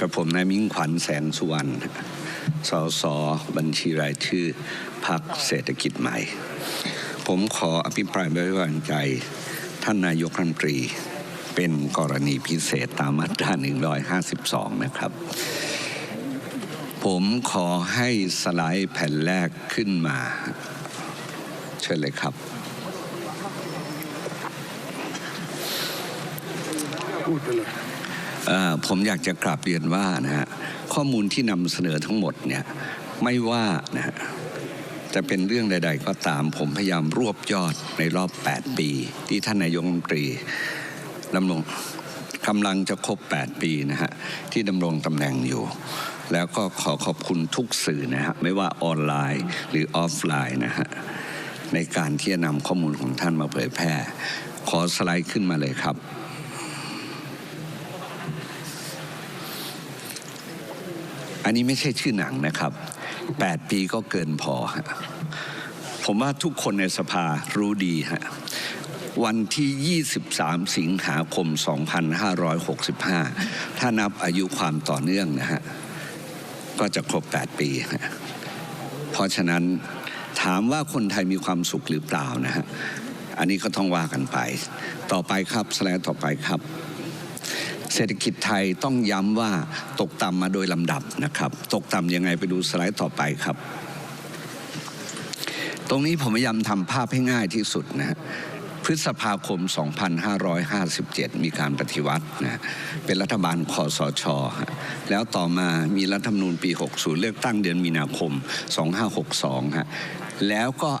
กับผมนายมิ่งขวัญแสงสุวรรณ สส บัญชีรายชื่อพรรคเศรษฐกิจใหม่ ผมขออภิปรายไม่ไว้วางใจ ท่านนายกรัฐมนตรี เป็นกรณีพิเศษตามมาตรา 152 นะครับ ผมขอให้สไลด์แผ่นแรกขึ้นมา เชิญเลยครับพูดไปเลย ผมอยากจะกราบเรียนว่านะฮะข้อมูลที่นำเสนอทั้งหมดเนี่ยไม่ว่านะฮะจะเป็นเรื่องใด ๆ ก็ตาม ผมพยายามรวบยอดในรอบ 8 ปี ที่ท่านนายกรัฐมนตรีดำรงกำลังจะครบ 8 ปีนะฮะที่ดำรงตำแหน่งอยู่ แล้วก็ขอขอบคุณทุกสื่อนะฮะไม่ว่าออนไลน์หรือออฟไลน์นะฮะในการที่จะนำข้อมูลของท่านมาเผยแพร่ ขอสไลด์ขึ้นมาเลยครับ อันนี้ไม่ใช่ชื่อหนังนะครับ 8 ปีก็เกินพอ ผมว่าทุกคนในสภารู้ดีฮะวันที่ 23 สิงหาคม 2565 ถ้านับอายุความต่อเนื่องนะฮะ ก็จะครบ 8 ปี เพราะฉะนั้นถามว่าคนไทยมีความสุขหรือเปล่านะฮะ อันนี้ก็ต้องว่ากันไป ต่อไปครับ สไลด์ต่อไปครับ เศรษฐกิจไทยต้องย้ำว่าตกต่ำมาโดยลำดับนะครับ ตกต่ำยังไงไปดูสไลด์ต่อไปครับ ตรงนี้ผมพยายามทำภาพให้ง่ายที่สุดนะฮะพฤษภาคม 2557 มีการปฏิวัตินะเป็นรัฐบาลคอสช แล้วต่อมามีรัฐธรรมนูญปี 60 เลือกตั้งเดือนมีนาคม 2562 ฮะ แล้วก็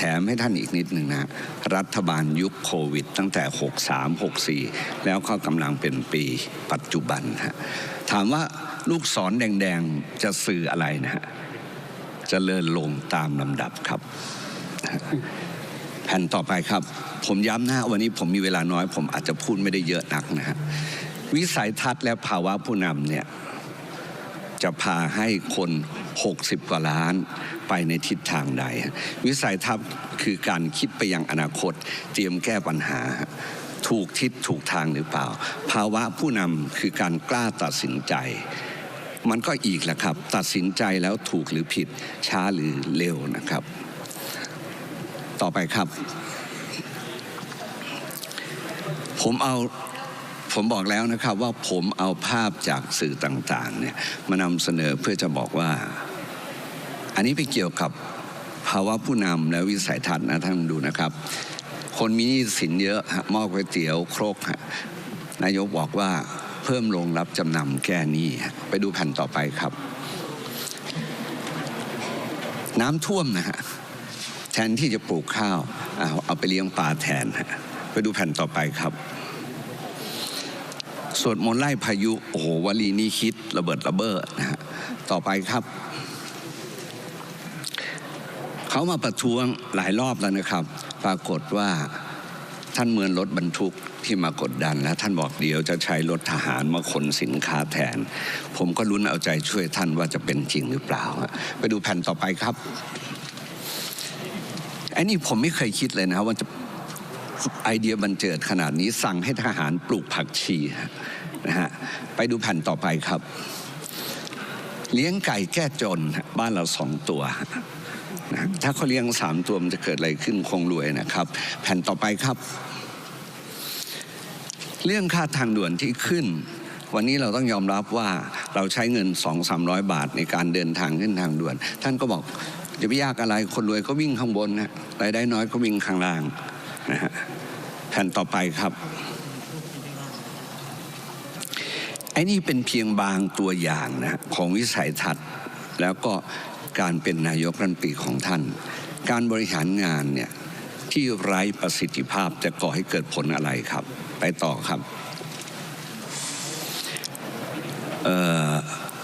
แถมให้ท่านอีกนิดหนึ่งนะรัฐบาลยุคโควิด ตั้งแต่ 63 64 แล้วก็กำลังเป็นปีปัจจุบันฮะถามว่าลูกศรแดงๆจะสื่ออะไรนะฮะจะเจริญลงตามลำดับครับ แผ่นต่อไปครับ ผมย้ำนะวันนี้ผมมีเวลาน้อย ผมอาจจะพูดไม่ได้เยอะนักนะฮะวิสัยทัศน์และภาวะผู้นำเนี่ยจะพาให้คน 60 กว่าล้านไปในทิศทางใด วิสัยทัศน์คือการคิดไปยังอนาคต เตรียมแก้ปัญหาถูกทิศถูกทางหรือเปล่า ภาวะผู้นำคือการกล้าตัดสินใจ มันก็อีกแหละครับ ตัดสินใจแล้วถูกหรือผิดช้าหรือเร็วนะครับ ต่อไปครับ ผมเอาผมบอกแล้วนะครับว่าผมเอาภาพจากสื่อต่างๆเนี่ยมานำเสนอเพื่อจะบอกว่า อันนี้ไปเกี่ยวกับภาวะผู้นำและวิสัยทัศน์นะท่านดูนะครับ คนมีสินเยอะหม้อก๋วยเตี๋ยวครกนายกบอกว่าเพิ่มโรงรับจำนำแก้นี้ไปดูแผ่นต่อไปครับ น้ำท่วมนะฮะแทนที่จะปลูกข้าวเอาเอาไปเลี้ยงปลาแทนไปดูแผ่นต่อไปครับสวดมนต์ไล่พายุ โอ้โหวลีนี้คิดระเบิดระเบ้อนะฮะต่อไปครับ เขามาประท้วงหลายรอบแล้วนะครับ ปรากฏว่าท่านเมือนรถบรรทุกที่มากดดันและท่านบอกเดี๋ยวจะใช้รถทหารมาขนสินค้าแทน ผมก็ลุ้นเอาใจช่วยท่านว่าจะเป็นจริงหรือเปล่า ไปดูแผ่นต่อไปครับไอ้นี่ผมไม่เคยคิดเลยนะว่าจะไอเดียบันเจิดขนาดนี้สั่งให้ทหารปลูกผักชีนะฮะไปดูแผ่นต่อไปครับ เลี้ยงไก่แก้จนบ้านเราสองตัว นะถ้าเขาเลี้ยงสามตัวมันจะเกิดอะไรขึ้นคงรวยนะครับ แผ่นต่อไปครับ เรื่องค่าทางด่วนที่ขึ้น วันนี้เราต้องยอมรับว่าเราใช้เงิน 2 3 0 0 บาทในการเดินทางขึ้นทางด่วน ท่านก็บอกจะไม่ยากอะไรคนรวยก็วิ่งข้างบนนะรายได้น้อยก็วิ่งข้างล่างนะฮะแผ่นต่อไปครับไอ้นี่เป็นเพียงบางตัวอย่างนะของวิสัยทัศน์แล้วก็ การเป็นนายกรัฐมนตรีของท่าน การบริหารงานเนี่ยที่ไร้ประสิทธิภาพจะก่อให้เกิดผลอะไรครับ ไปต่อครับ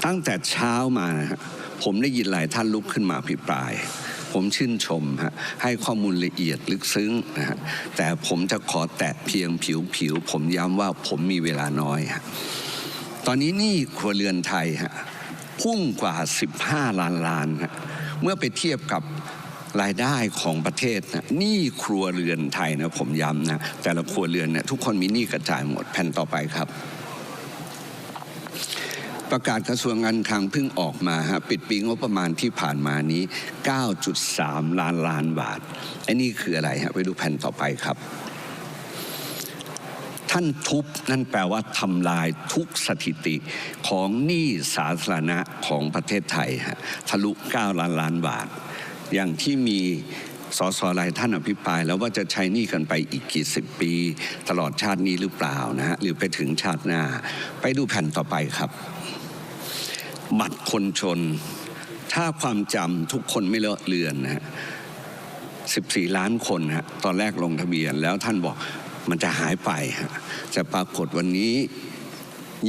ตั้งแต่เช้ามานะฮะผมได้ยินหลายท่านลุกขึ้นมาอภิปราย ผมชื่นชมฮะให้ข้อมูลละเอียดลึกซึ้งนะฮะแต่ผมจะขอแตะเพียงผิวๆผมย้ำว่าผมมีเวลาน้อยฮะตอนนี้นี่ครัวเรือนไทยฮะ พุ่งกว่า 15 ล้านล้านฮะเมื่อไปเทียบกับรายได้ของประเทศนะหนี้ครัวเรือนไทยนะผมย้ำนะแต่ละครัวเรือนเนี่ยทุกคนมีหนี้กระจายหมดแผ่นต่อไปครับ ประกาศกระทรวงการคลังเพิ่งออกมาฮะปิดปีงบประมาณที่ผ่านมานี้ 9.3 ล้านล้านบาทไอ้นี่คืออะไรฮะไปดูแผ่นต่อไปครับ ท่านทุบนั่นแปลว่าทำลายทุกสถิติของหนี้สาธารณะของประเทศไทยฮะทะลุ 9 ล้านล้านบาท อย่างที่มีสสหลายท่านอภิปราย แล้วว่าจะใช้หนี้กันไปอีกกี่สิบปี ตลอดชาตินี้หรือเปล่านะฮะหรือไปถึงชาติหน้า ไปดูแผ่นต่อไปครับ บัตรคนชน ถ้าความจำทุกคนไม่เลอะเลือนนะฮะ14 ล้านคนฮะตอนแรกลงทะเบียนแล้วท่านบอก มันจะหายไปฮะจะปรากฏวันนี้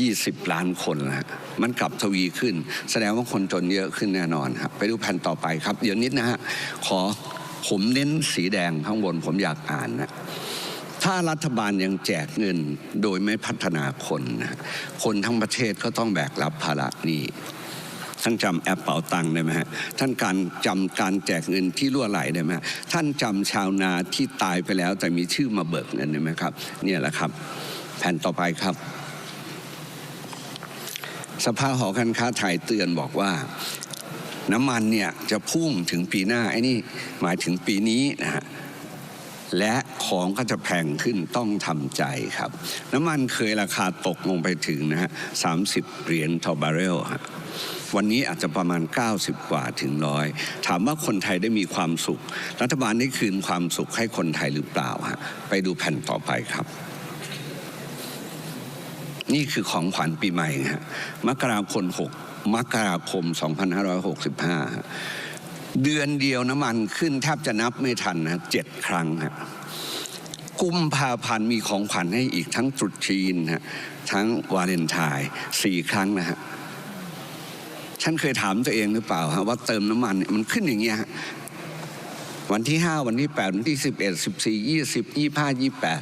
20 ล้านคนนะฮะมันกลับทวีขึ้น แสดงว่าคนจนเยอะขึ้นแน่นอนครับไปดูแผ่นต่อไปครับ เดี๋ยวนิดนะฮะขอผมเน้นสีแดงข้างบนผมอยากอ่านนะถ้ารัฐบาลยังแจกเงินโดยไม่พัฒนาคนนะคนทั้งประเทศก็ต้องแบกรับภาระนี้ ท่านจำแอปเป๋าตังได้ไหมฮะท่านการจำการแจกเงินที่รั่วไหลได้ไหมท่านจำชาวนาที่ตายไปแล้ว แต่มีชื่อมาเบิกเงินได้ไหมครับเนี่ยแหละครับ แผ่นต่อไปครับ สภาหอการค้าไทยเตือนบอกว่าน้ำมันเนี่ยจะพุ่งถึงปีหน้าไอ้นี่หมายถึงปีนี้นะฮะและของก็จะแพงขึ้นต้องทำใจครับ น้ำมันเคยราคาตกลงไปถึงนะฮะสามสิบเหรียญต่อบาร์เรลฮะ วันนี้อาจจะประมาณ 90 กว่าถึงร้อยถามว่าคนไทยได้มีความสุข รัฐบาลได้คืนความสุขให้คนไทยหรือเปล่าฮะไปดูแผ่นต่อไปครับ นี่คือของขวัญปีใหม่ฮะมกราคม6มกราคม 2565 เดือนเดียวน้ำมันขึ้นแทบจะนับไม่ทันนะเจ็ดครั้งฮะกุมภาพันธ์มีของขวัญให้อีกทั้งตรุษจีนฮะทั้งวาเลนไทน์สี่ครั้งนะฮะ ฉันเคยถามตัวเองหรือเปล่าฮะว่าเติมน้ำมันมันขึ้นอย่างเงี้ยฮะวันที่ห้าวันที่แปดวันที่สิบเอ็ดสิบสี่ยี่สิบยี่ห้ายี่แปด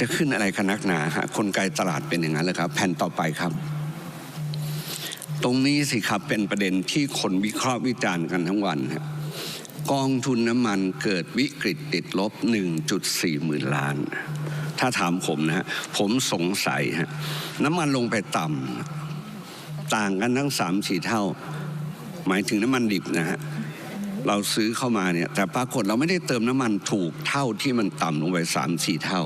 จะขึ้นอะไรกันนักหนาฮะคนไกลตลาดเป็นอย่างนั้นเลยครับ แผ่นต่อไปครับ ตรงนี้สิครับเป็นประเด็นที่คนวิเคราะห์วิจารณ์กันทั้งวันครับกองทุนน้ำมันเกิดวิกฤตติดลบ 1.4 หมื่นล้าน ถ้าถามผมนะฮะผมสงสัยฮะน้ำมันลงไปต่ำ ต่างกันทั้งสามสี่เท่า หมายถึงน้ำมันดิบนะฮะเราซื้อเข้ามาเนี่ยแต่ปรากฏเราไม่ได้เติมน้ำมันถูกเท่าที่มันต่ำลงไปสามสี่เท่า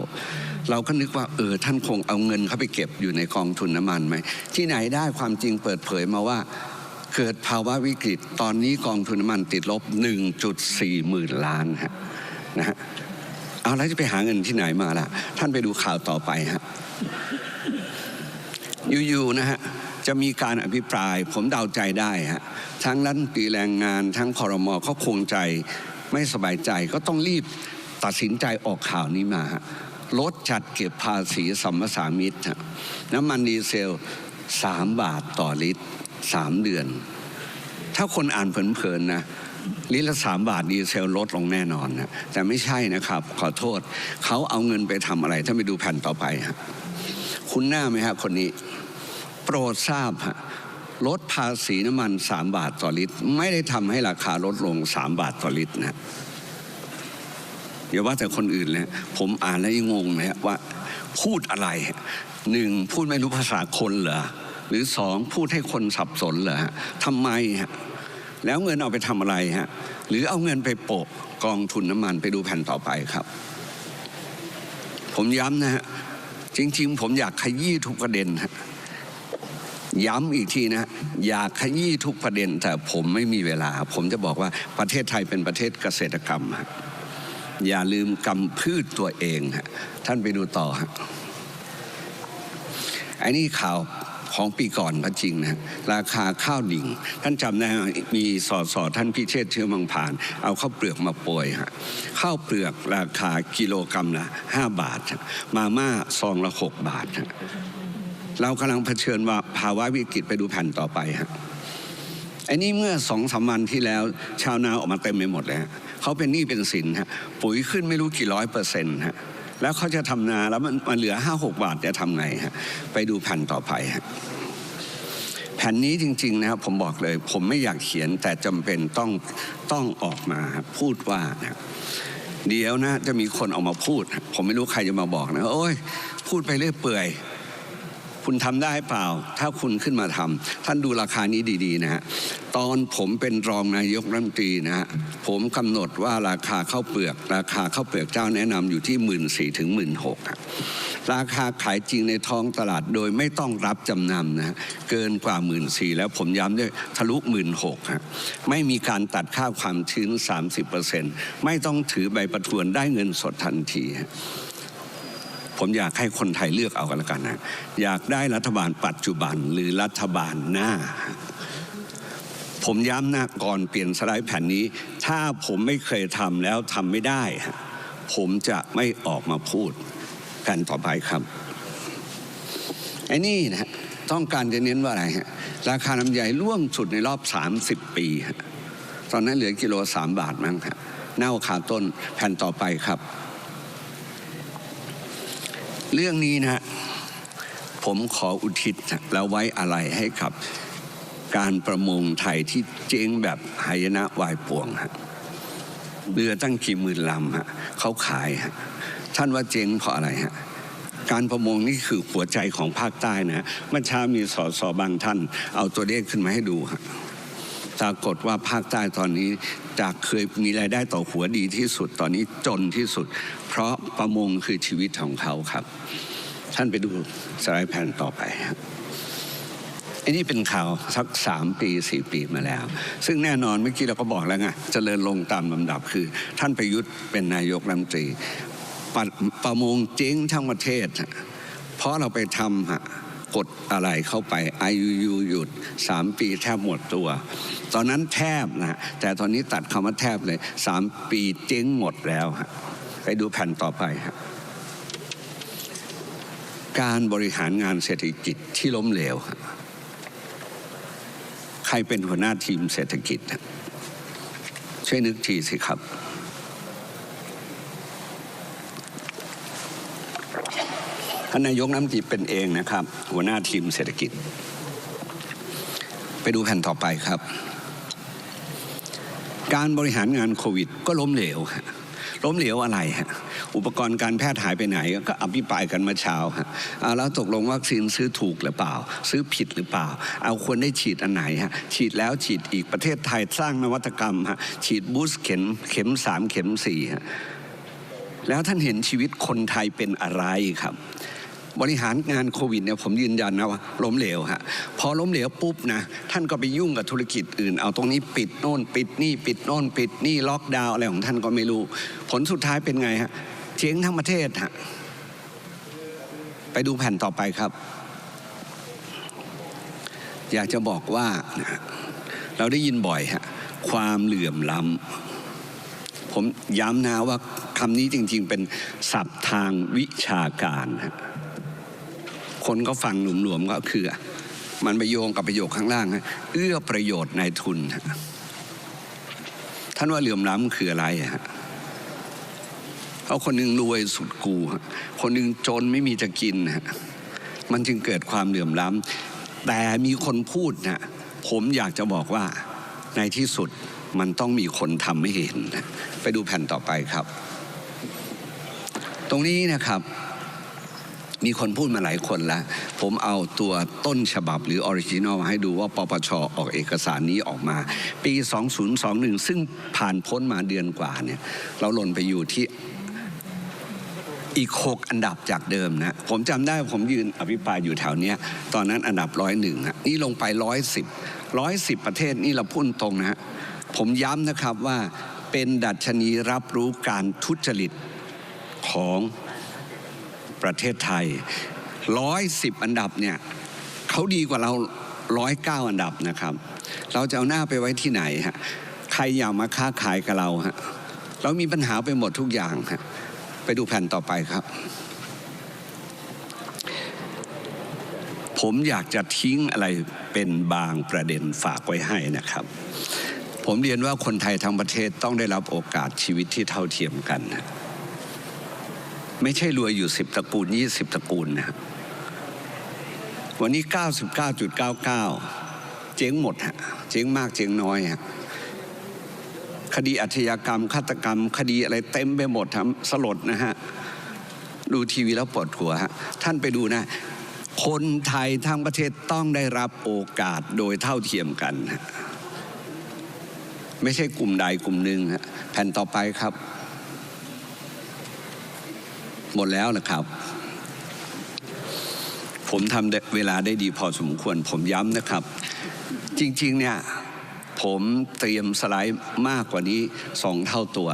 เราก็นึกว่าเออท่านคงเอาเงินเข้าไปเก็บอยู่ในกองทุนน้ำมันไหมที่ไหนได้ความจริงเปิดเผยมาว่าเกิดภาวะวิกฤตตอนนี้กองทุนน้ำมันติดลบ 1.4 หมื่นล้านฮะนะฮะเอาแล้วจะไปหาเงินที่ไหนมาล่ะ ท่านไปดูข่าวต่อไปฮะอยู่ๆนะฮะ จะมีการอภิปราย ผมเดาใจได้ฮะทั้งรัฐมนตรีแรงงานทั้งคอรมอเขาคงใจไม่สบายใจก็ต้องรีบตัดสินใจออกข่าวนี้มาฮะลดจัดเก็บภาษีสัมปสามิตฮะน้ำมันดีเซล3บาทต่อลิตร3เดือน ถ้าคนอ่านเพลินๆนะลิตรละสามบาทดีเซลลดลงแน่นอนนะแต่ไม่ใช่นะครับ ขอโทษ เขาเอาเงินไปทำอะไร ถ้าไปดูแผ่นต่อไปฮะคุณหน้าไหมฮะคนนี้ โปรดทราบฮะลดภาษีน้ำมัน 3 บาทต่อลิตร ไม่ได้ทำให้ราคาลดลง 3 บาทต่อลิตรนะอย่าว่าแต่คนอื่นเลยผมอ่านแล้วยังงงเลยฮะว่า พูดอะไรหนึ่งพูดไม่รู้ภาษาคนเหรอหรือสองพูดให้คนสับสนเหรอฮะทำไมฮะแล้วเงินเอาไปทำอะไรฮะหรือเอาเงินไปโปะกองทุนน้ำมันไปดูแผ่นต่อไปครับ ผมย้ำนะฮะจริงๆ ผมอยากขยี้ทุกประเด็นฮะ ย้ำอีกทีนะอยากขยี้ทุกประเด็น แต่ผมไม่มีเวลา ผมจะบอกว่าประเทศไทยเป็นประเทศเกษตรกรรมฮะอย่าลืมกำพืชตัวเองฮะท่านไปดูต่อฮะไอ้นี่ข่าวของปีก่อนก็จริงนะราคาข้าวดิ่ง ท่านจำได้มีสอสอท่านพิเชษเชื้อมังผาน เอาข้าวเปลือกมาโปรยฮะข้าวเปลือกราคากิโลกรัมละห้าบาท มาม่าซองละหกบาทฮะ เรากำลังเผชิญว่าภาวะวิกฤตไปดูแผ่นต่อไปฮะไอ้นี่เมื่อสองสามวันที่แล้ว ชาวนาออกมาเต็มไปหมดเลยเขาเป็นหนี้เป็นสินฮะปุ๋ยขึ้นไม่รู้กี่ร้อยเปอร์เซ็นต์ฮะแล้วเขาจะทำนาแล้วมันมันเหลือห้าหกบาทจะทำไงฮะไปดูแผ่นต่อไปฮะแผ่นนี้จริงๆนะครับผมบอกเลย ผมไม่อยากเขียนแต่จำเป็นต้องต้องออกมาพูดว่านะเดี๋ยวนะจะมีคนออกมาพูด ผมไม่รู้ใครจะมาบอกนะโอ้ยพูดไปเรื่อยเปื่อย คุณทำได้เปล่า ถ้าคุณขึ้นมาทำท่านดูราคานี้ดีๆนะฮะตอนผมเป็นรองนายกรัฐมนตรีนะฮะผมกำหนดว่าราคาข้าวเปลือก ราคาข้าวเปลือกเจ้าแนะนำอยู่ที่หมื่นสี่ถึงหมื่นหกราคาขายจริงในท้องตลาดโดยไม่ต้องรับจำนำนะฮะเกินกว่าหมื่นสี่แล้วผมย้ำด้วยทะลุหมื่นหกฮะไม่มีการตัดค่าความชื้น 30%ไม่ต้องถือใบประทวนได้เงินสดทันทีฮะ ผมอยากให้คนไทยเลือกเอากันแล้วกันนะอยากได้รัฐบาลปัจจุบันหรือรัฐบาลหน้า ผมย้ำนะก่อนเปลี่ยนสไลด์แผ่นนี้ ถ้าผมไม่เคยทำแล้วทำไม่ได้ ผมจะไม่ออกมาพูดแผ่นต่อไปครับไอ้นี่นะต้องการจะเน้นว่าอะไรฮะราคาน้ำใหญ่ร่วงสุดในรอบ 30 ปีฮะตอนนั้นเหลือกิโลสามบาทมั้งครับเน่าขาต้นแผ่นต่อไปครับ เรื่องนี้นะผมขออุทิศแล้วไว้อะไรให้กับการประมงไทยที่เจ๊งแบบหายนะวายป่วงฮะเรือตั้งกี่หมื่นลำฮะเขาขายฮะท่านว่าเจ๊งเพราะอะไรฮะการประมงนี่คือหัวใจของภาคใต้นะเมื่อเช้ามีสสบางท่าน เอาตัวเลขขึ้นมาให้ดูฮะ ปรากฏว่าภาคใต้ตอนนี้จากเคยมีรายได้ต่อหัวดีที่สุดตอนนี้จนที่สุด เพราะประมงคือชีวิตของเขาครับ ท่านไปดูสไลด์แผ่นต่อไปครับอันนี้เป็นข่าวสักสามปีสี่ปีมาแล้ว ซึ่งแน่นอนเมื่อกี้เราก็บอกแล้วไงเจริญลงตามลำดับคือ ท่านประยุทธ์เป็นนายกรัฐมนตรีประมงเจ๊งทั้งประเทศ เพราะเราไปทำฮะ กดอะไรเข้าไป IUU หยุดสามปีแทบหมดตัว ตอนนั้นแทบนะแต่ตอนนี้ตัดคำว่าแทบเลยสามปีเจ๊งหมดแล้วฮะไปดูแผ่นต่อไปฮะการบริหารงานเศรษฐกิจที่ล้มเหลว ใครเป็นหัวหน้าทีมเศรษฐกิจช่วยนึกทีสิครับานนายกน้ำตีเป็นเองนะครับ หัวหน้าทีมเศรษฐกิจ ไปดูแผ่นต่อไปครับ การบริหารงานโควิด ก็ล้มเหลวฮะล้มเหลวอะไรฮะอุปกรณ์การแพทย์หายไปไหน ก็อภิปรายกันมาเช้าฮะเอาแล้วตกลงวัคซีนซื้อถูกหรือเปล่า ซื้อผิดหรือเปล่า เอาควรได้ฉีดอันไหนฮะฉีดแล้วฉีดอีกประเทศไทยสร้างนวัตกรรมฮะฉีดบูสเข็มเข็มสามเข็มสี่ฮะแล้วท่านเห็นชีวิตคนไทยเป็นอะไรครับ บริหารงานโควิดเนี่ยผมยืนยันนะว่าล้มเหลวฮะพอล้มเหลวปุ๊บนะท่านก็ไปยุ่งกับธุรกิจอื่น เอาตรงนี้ปิดโน่น ปิดนี่ปิดโน่น ปิดนี่ล็อกดาวน์อะไรของท่านก็ไม่รู้ ผลสุดท้ายเป็นไงฮะเจ๊งทั้งประเทศฮะไปดูแผ่นต่อไปครับ อยากจะบอกว่าเราได้ยินบ่อยฮะความเหลื่อมล้ำผมย้ำนะว่าคำนี้จริงๆเป็นศัพท์ทางวิชาการฮะ คนก็ฟังหลวมๆก็คือ มันไปโยงกับประโยคข้างล่างฮะเอื้อประโยชน์นายทุนท่านว่าเหลื่อมล้ำคืออะไรฮะเพราคนหนึ่งรวยสุดกู คนหนึ่งจนไม่มีจะกินฮะมันจึงเกิดความเหลื่อมล้ำแต่มีคนพูดนะผมอยากจะบอกว่าในที่สุดมันต้องมีคนทำให้เห็น ไปดูแผ่นต่อไปครับ ตรงนี้นะครับ มีคนพูดมาหลายคนแล้ว ผมเอาตัวต้นฉบับหรือออริจินอลมาให้ดูว่าปปชออกเอกสารนี้ออกมา ปี 2021 ซึ่งผ่านพ้นมาเดือนกว่าเนี่ยเราหล่นไปอยู่ที่อีก 6 อันดับจากเดิมนะ ผมจำได้ผมยืนอภิปรายอยู่แถวเนี้ย ตอนนั้นอันดับร้อยหนึ่งนี่ลงไปร้อยสิบร้อยสิบประเทศนี่เราพูดตรงนะฮะผมย้ำนะครับว่าเป็นดัชนีรับรู้การทุจริตของ ประเทศไทยร้อยสิบอันดับเนี่ยเขาดีกว่าเราร้อยเก้าอันดับนะครับ เราจะเอาหน้าไปไว้ที่ไหนฮะใครอยากมาค้าขายกับเราฮะเรามีปัญหาไปหมดทุกอย่างฮะไปดูแผ่นต่อไปครับ ผมอยากจะทิ้งอะไรเป็นบางประเด็นฝากไว้ให้นะครับ ผมเรียนว่าคนไทยทั้งประเทศต้องได้รับโอกาสชีวิตที่เท่าเทียมกันนะ ไม่ใช่รวยอยู่สิบตระกูลยี่สิบตระกูลนะครับวันนี้ 99.99 เจ๊งหมดฮะเจ๊งมากเจ๊งน้อยฮะคดีอาชญากรรมฆาตกรรม คดีอะไรเต็มไปหมดทำสลดนะฮะดูทีวีแล้วปวดหัวฮะท่านไปดูนะ คนไทยทั้งประเทศต้องได้รับโอกาสโดยเท่าเทียมกัน ไม่ใช่กลุ่มใดกลุ่มหนึ่งฮะแผ่นต่อไปครับ หมดแล้วนะครับ ผมทำเวลาได้ดีพอสมควร ผมย้ำนะครับ จริงๆเนี่ยผมเตรียมสไลด์มากกว่านี้สองเท่าตัว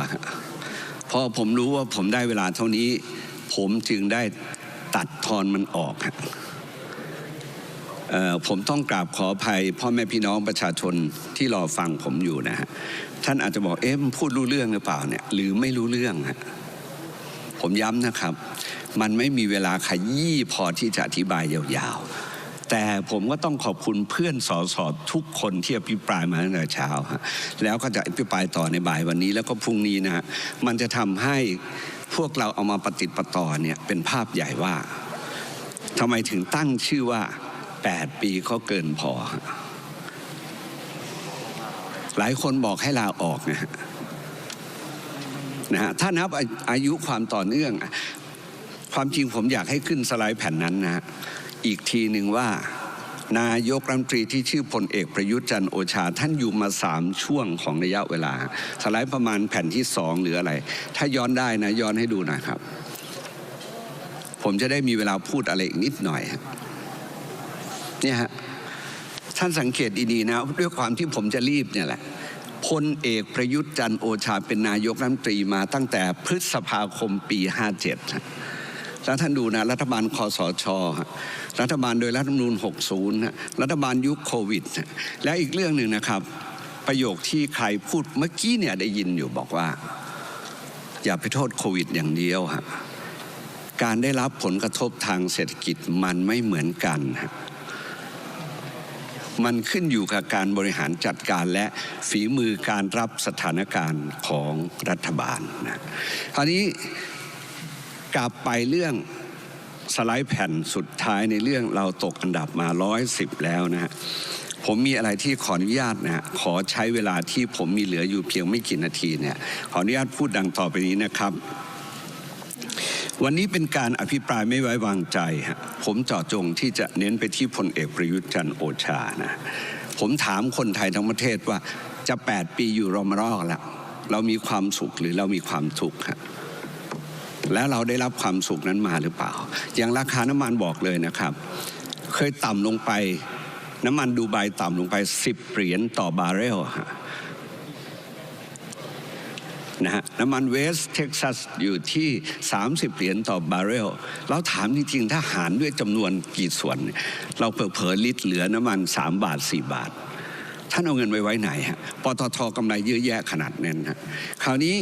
เพราะผมรู้ว่าผมได้เวลาเท่านี้ ผมจึงได้ตัดทอนมันออกผมต้องกราบขออภัย พ่อแม่พี่น้องประชาชนที่รอฟังผมอยู่นะฮะท่านอาจจะบอกเอ๊ะพูดรู้เรื่องหรือเปล่าเนี่ยหรือไม่รู้เรื่องฮะ ผมย้ำนะครับ มันไม่มีเวลาขยี้พอที่จะอธิบายยาวๆ แต่ผมก็ต้องขอบคุณเพื่อนสอสอทุกคนที่อภิปรายมาตั้งแต่เช้าฮะแล้วก็จะอภิปรายต่อในบ่ายวันนี้แล้วก็พรุ่งนี้นะฮะมันจะทำให้พวกเราเอามาปฏิปต่อเนี่ยเป็นภาพใหญ่ว่าทำไมถึงตั้งชื่อว่า 8 ปีก็เกินพอ หลายคนบอกให้ลาออกนะฮะ นะฮะถ้านับอาอายุความต่อเนื่อง ความจริงผมอยากให้ขึ้นสไลด์แผ่นนั้นนะฮะอีกทีหนึ่งว่านายกรัฐมนตรีที่ชื่อพลเอกประยุทธ์จันทร์โอชา ท่านอยู่มาสามช่วงของระยะเวลา สไลด์ประมาณแผ่นที่สองหรืออะไร ถ้าย้อนได้นะย้อนให้ดูหนะครับ ผมจะได้มีเวลาพูดอะไรอีกนิดหน่อยเนี่ยฮะท่านสังเกตดีๆนะ ด้วยความที่ผมจะรีบเนี่ยแหละ พลเอกประยุทธ์จันโอชาเป็นนายกรัฐมนตรีมาตั้งแต่พฤษภาคมปี 57 แล้วท่านดูนะ รัฐบาลคอสช รัฐบาลโดยรัฐธรรมนูญ 60 รัฐบาลยุคโควิด และอีกเรื่องหนึ่งนะครับ ประโยคที่ใครพูดเมื่อกี้เนี่ยได้ยินอยู่บอกว่า อย่าไปโทษโควิดอย่างเดียวฮะการได้รับผลกระทบทางเศรษฐกิจมันไม่เหมือนกันฮะ มันขึ้นอยู่กับการบริหารจัดการและฝีมือการรับสถานการณ์ของรัฐบาลนะคราวนี้กลับไปเรื่องสไลด์แผ่นสุดท้ายในเรื่องเราตกอันดับมา 110 แล้วนะฮะผมมีอะไรที่ขออนุญาตนะฮะขอใช้เวลาที่ผมมีเหลืออยู่เพียงไม่กี่นาทีเนี่ยขออนุญาตพูดดังต่อไปนี้นะครับ วันนี้เป็นการอภิปรายไม่ไว้วางใจฮะผมเจาะจงที่จะเน้นไปที่พลเอกประยุทธ์จันโอชานะผมถามคนไทยทั้งประเทศว่าจะ 8 ปีอยู่รอมรอกแล้วเรามีความสุขหรือเรามีความทุกข์ฮะแล้วเราได้รับความสุขนั้นมาหรือเปล่า อย่างราคาน้ำมันบอกเลยนะครับ เคยต่ำลงไป น้ำมันดูไบต่ำลงไป 10 เหรียญต่อบาร์เรล นะฮะน้ำมันเวสเท็กซัสอยู่ที่ 30 เหรียญต่อบาร์เรลเราถามจริงๆถ้าหารด้วยจำนวนกี่ส่วนเนี่ยเราเผลอๆลิตรเหลือน้ำมัน 3 บาท 4 บาท ท่านเอาเงินไว้ไว้ไหนฮะปตทกำไรเยอะแยะขนาดนั้นฮะคราวนี้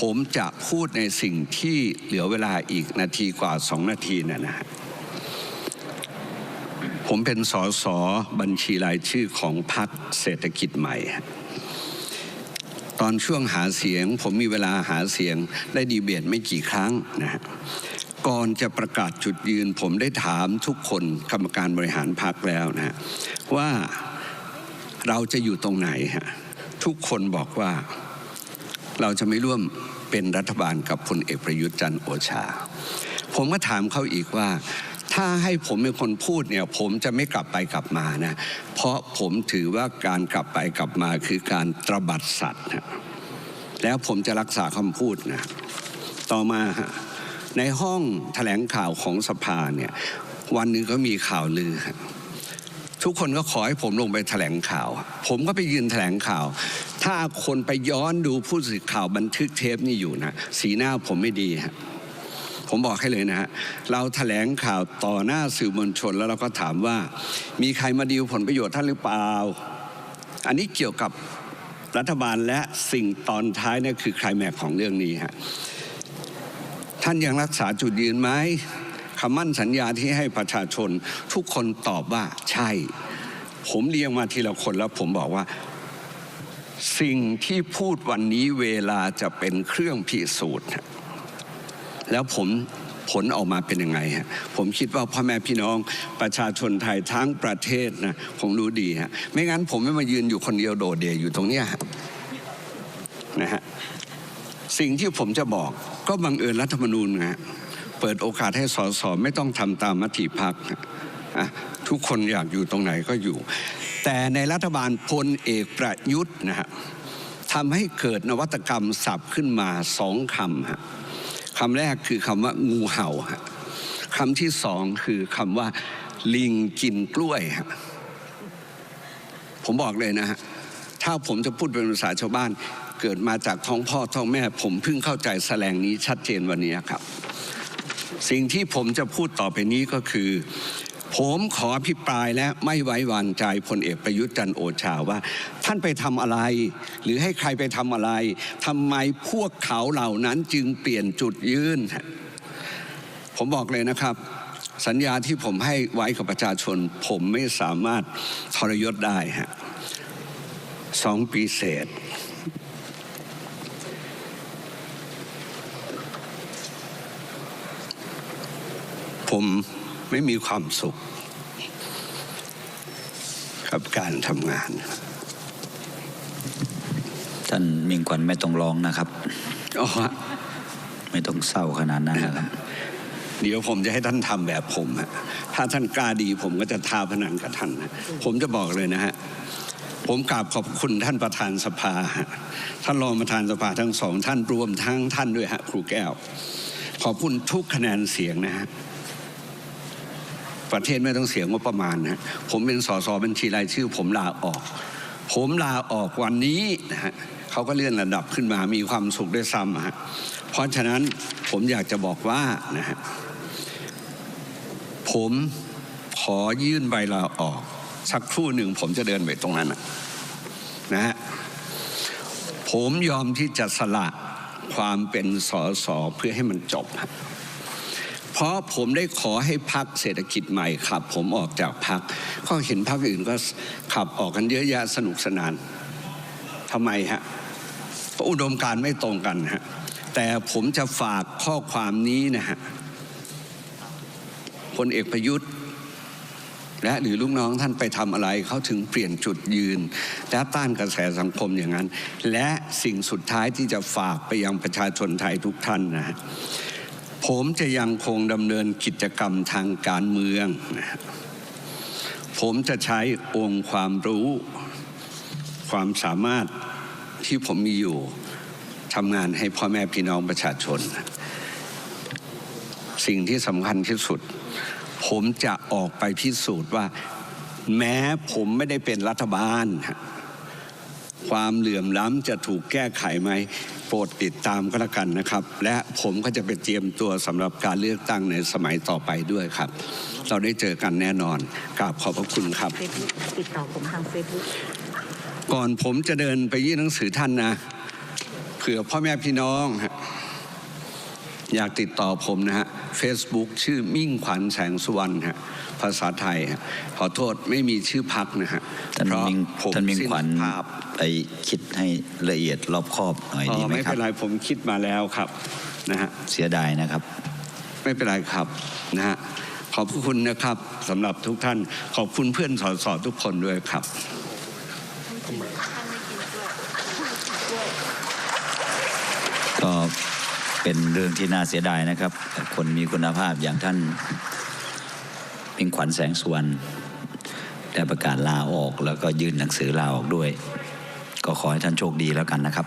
ผมจะพูดในสิ่งที่เหลือเวลาอีกนาทีกว่า2นาทีนะนะผมเป็นสสบัญชีรายชื่อของพรรคเศรษฐกิจใหม่ฮะ ตอนช่วงหาเสียง ผมมีเวลาหาเสียงได้ดีเบตไม่กี่ครั้งนะฮะก่อนจะประกาศจุดยืน ผมได้ถามทุกคนกรรมการบริหารพรรคแล้วนะฮะว่าเราจะอยู่ตรงไหนฮะทุกคนบอกว่าเราจะไม่ร่วมเป็นรัฐบาลกับพลเอกประยุทธ์จันทร์โอชา ผมก็ถามเขาอีกว่า ถ้าให้ผมเป็นคนพูดเนี่ย ผมจะไม่กลับไปกลับมานะ เพราะผมถือว่าการกลับไปกลับมาคือการตระบัดสัตว์นะแล้วผมจะรักษาคำพูดนะ ต่อมาในห้องแถลงข่าวของสภาเนี่ย วันหนึ่งก็มีข่าวลือ ทุกคนก็ขอให้ผมลงไปแถลงข่าว ผมก็ไปยืนแถลงข่าว ถ้าคนไปย้อนดูผู้สื่อข่าวบันทึกเทปนี่อยู่นะ สีหน้าผมไม่ดีฮะ ผมบอกให้เลยนะฮะเราแถลงข่าวต่อหน้าสื่อมวลชนแล้วเราก็ถามว่า มีใครมาดีลผลประโยชน์ท่านหรือเปล่า อันนี้เกี่ยวกับรัฐบาลและสิ่งตอนท้ายนี่คือใครแม็กของเรื่องนี้ฮะท่านยังรักษาจุดยืนไหมคำมั่นสัญญาที่ให้ประชาชน ทุกคนตอบว่าใช่ ผมเรียงมาทีละคนแล้วผมบอกว่าสิ่งที่พูดวันนี้เวลาจะเป็นเครื่องพิสูจน์ แล้วผมผลออกมาเป็นยังไงฮะผมคิดว่าพ่อแม่พี่น้องประชาชนไทยทั้งประเทศนะผมรู้ดีฮะไม่งั้นผมไม่มายืนอยู่คนเดียวโดดเดี่ยวอยู่ตรงเนี้ยนะฮะสิ่งที่ผมจะบอกก็บังเอิญรัฐธรรมนูญนะเปิดโอกาสให้สสไม่ต้องทำตามมติพักอะทุกคนอยากอยู่ตรงไหนก็อยู่ แต่ในรัฐบาลพลเอกประยุทธ์นะฮะทำให้เกิดนวัตกรรมศัพท์ขึ้นมาสองคำฮะ คำแรกคือคำว่างูเห่าฮะคำที่สองคือคำว่า ลิงกินกล้วยผมบอกเลยนะฮะถ้าผมจะพูดเป็นภาษาชาวบ้าน เกิดมาจากท้องพ่อท้องแม่ ผมเพิ่งเข้าใจแสลงนี้ชัดเจนวันนี้ครับ สิ่งที่ผมจะพูดต่อไปนี้ก็คือ ผมขออภิปรายและไม่ไว้วางใจพลเอกประยุทธ์จันโอชาว่า ท่านไปทำอะไร หรือให้ใครไปทำอะไรทำไมพวกเขาเหล่านั้นจึงเปลี่ยนจุดยืน ผมบอกเลยนะครับ สัญญาที่ผมให้ไว้กับประชาชน ผมไม่สามารถทรยศได้ฮะสองปีเศษผม ไม่มีความสุข กับการทำงาน ท่านมิงขวัญไม่ต้องร้องนะครับอ๋อไม่ต้องเศร้าขนาดนั้นนะครับเดี๋ยวผมจะให้ท่านทำแบบผมฮะถ้าท่านกล้าดีผมก็จะท้าพนันกับท่านนะผมจะบอกเลยนะฮะ ผมกราบขอบคุณท่านประธานสภาฮะท่านรองประธานสภาทั้งสองท่านรวมทั้งท่านด้วยฮะครูแก้ว ขอบคุณทุกคะแนนเสียงนะฮะ ประเทศไม่ต้องเสียงว่าประมาณนะผมเป็นสสบัญชีรายชื่อ ผมลาออก ผมลาออกวันนี้นะฮะเขาก็เลื่อนระดับขึ้นมามีความสุขด้วยซ้ำฮะเพราะฉะนั้นผมอยากจะบอกว่านะฮะผมขอยื่นใบลาออก สักครู่หนึ่งผมจะเดินไปตรงนั้นนะนะฮะผมยอมที่จะสละความเป็นสสเพื่อให้มันจบฮะ เพราะผมได้ขอให้พักเศรษฐกิจใหม่ขับ ผมออกจากพักก็เห็นพักอื่นก็ขับออกกันเยอะแยะสนุกสนานทำไมฮะเพราะอุดมการไม่ตรงกันฮะแต่ผมจะฝากข้อความนี้นะฮะพลเอกประยุทธ์และหรือลูกน้องท่านไปทำอะไรเขาถึงเปลี่ยนจุดยืน และต้านกระแสสังคมอย่างนั้น และสิ่งสุดท้ายที่จะฝากไปยังประชาชนไทยทุกท่านนะฮะ ผมจะยังคงดำเนินกิจกรรมทางการเมือง ผมจะใช้องค์ความรู้ ความสามารถที่ผมมีอยู่ทำงานให้พ่อแม่พี่น้องประชาชน สิ่งที่สำคัญที่สุด ผมจะออกไปพิสูจน์ว่า แม้ผมไม่ได้เป็นรัฐบาล ความเหลื่อมล้ำจะถูกแก้ไขไหม โปรดติดตามก็แล้วกันนะครับ และผมก็จะไปเตรียมตัวสำหรับการเลือกตั้งในสมัยต่อไปด้วยครับ เราได้เจอกันแน่นอนกราบขอบพระคุณครับเฟซบุ๊กติดต่อผมทางเฟซบุ๊กก่อนผมจะเดินไปยื่นหนังสือท่านนะเผื่อพ่อแม่พี่น้องฮะ อยากติดต่อผมนะฮะ Facebook ชื่อมิ่งขวัญแสงสุวรรณฮะภาษาไทยฮะขอโทษไม่มีชื่อพักนะฮะท่านเพราะมิงผมท่านมิงสิ้ขวัญภาพไปคิดให้ละเอียดรอบคอบหน่อยอ๋ดีอไหมไม่ครัเป็บนไรผมคิดมาแล้วครับนะฮะเสียดายนะครับ ไม่เป็นไรครับนะฮะขอบคุณนะครับสำหรับทุกท่าน ขอบคุณเพื่อนสอสอทุกคนด้วยครับ ก็ เป็นเรื่องที่น่าเสียดายนะครับ คนมีคุณภาพอย่างท่านพิงขวัญแสงสุวรรณได้ประกาศลาออก แล้วก็ยื่นหนังสือลาออกด้วย ก็ขอให้ท่านโชคดีแล้วกันนะครับ